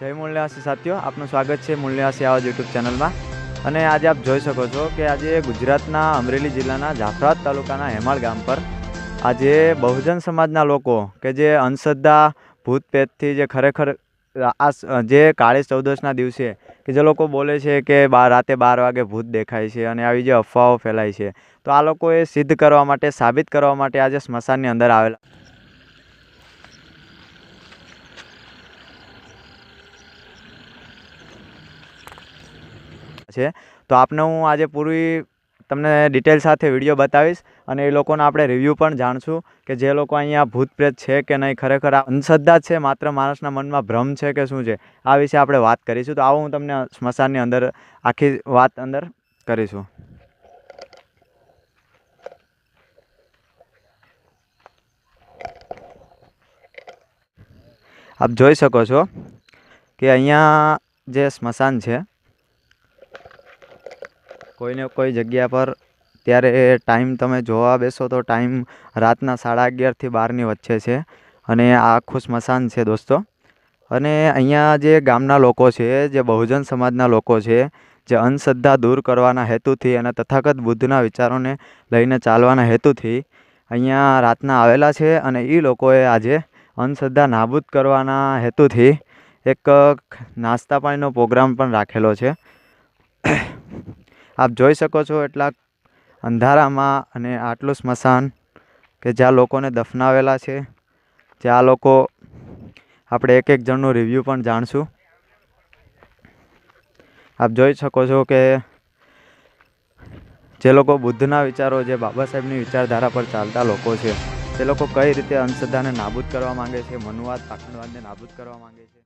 જય મૂલ્યવાસી સાથીઓ, આપનું સ્વાગત છે મૂલ્યવાસી આવાજ યુટ્યુબ ચેનલમાં. અને આજે આપ જોઈ શકો છો કે આજે ગુજરાતના અમરેલી જિલ્લાના જાફરાત તાલુકાના હેમાળ ગામ પર આજે બહુજન સમાજના લોકો કે જે અંધશ્રદ્ધા ભૂતપેતથી જે ખરેખર આ જે કાળી ચૌદશના દિવસે કે જે લોકો બોલે છે કે બાર રાતે બાર વાગે ભૂત દેખાય છે અને આવી જે અફવાઓ ફેલાય છે, તો આ લોકોએ સિદ્ધ કરવા માટે, સાબિત કરવા માટે આજે સ્મશાનની અંદર આવેલા. છે. તો આપને હું આજે પૂરી તમને ડિટેલ સાથે વીડિયો બતાવીશ અને એ લોકોને આપણે રિવ્યૂ પણ જાણશું કે જે લોકો અહીંયા ભૂત પ્રેત છે કે નહીં, ખરેખર આ અંધશ્રદ્ધા છે, માત્ર માણસના મનમાં ભ્રમ છે કે શું છે, આ વિશે આપણે વાત કરીશું. તો આવો હું તમને સ્મશાનની અંદર આખી વાત અંદર કરીશું. આપ જોઈ શકો છો કે અહીંયા જે સ્મશાન છે કોઈને કોઈ જગ્યા પર ત્યારે ટાઈમ તમે જોવા બેસો તો ટાઈમ રાતના સાડા અગિયારથી બારની વચ્ચે છે અને આ આખું સ્મશાન છે દોસ્તો. અને અહીંયા જે ગામના લોકો છે, જે બહુજન સમાજના લોકો છે, જે અંધશ્રદ્ધા દૂર કરવાના હેતુથી અને તથાગત બુદ્ધના વિચારોને લઈને ચાલવાના હેતુથી અહીંયા રાતના આવેલા છે અને એ લોકોએ આજે અંધશ્રદ્ધા નાબૂદ કરવાના હેતુથી એક નાસ્તા પાણીનો પ્રોગ્રામ પણ રાખેલો છે. આપ જોઈ શકો છો એટલા અંધારામાં અને આટલું સ્મશાન કે જ્યાં લોકોને દફનાવેલા છે. જ્યાં લોકો આપણે એક એક જણનું રિવ્યૂ પણ જાણશું. આપ જોઈ શકો છો કે જે લોકો બુદ્ધના વિચારો, જે બાબા સાહેબની વિચારધારા પર ચાલતા લોકો છે, તે લોકો કઈ રીતે અંધશ્રદ્ધાને નાબૂદ કરવા માંગે છે, મનુવાદ, પાખંડવાદને નાબૂદ કરવા માંગે છે?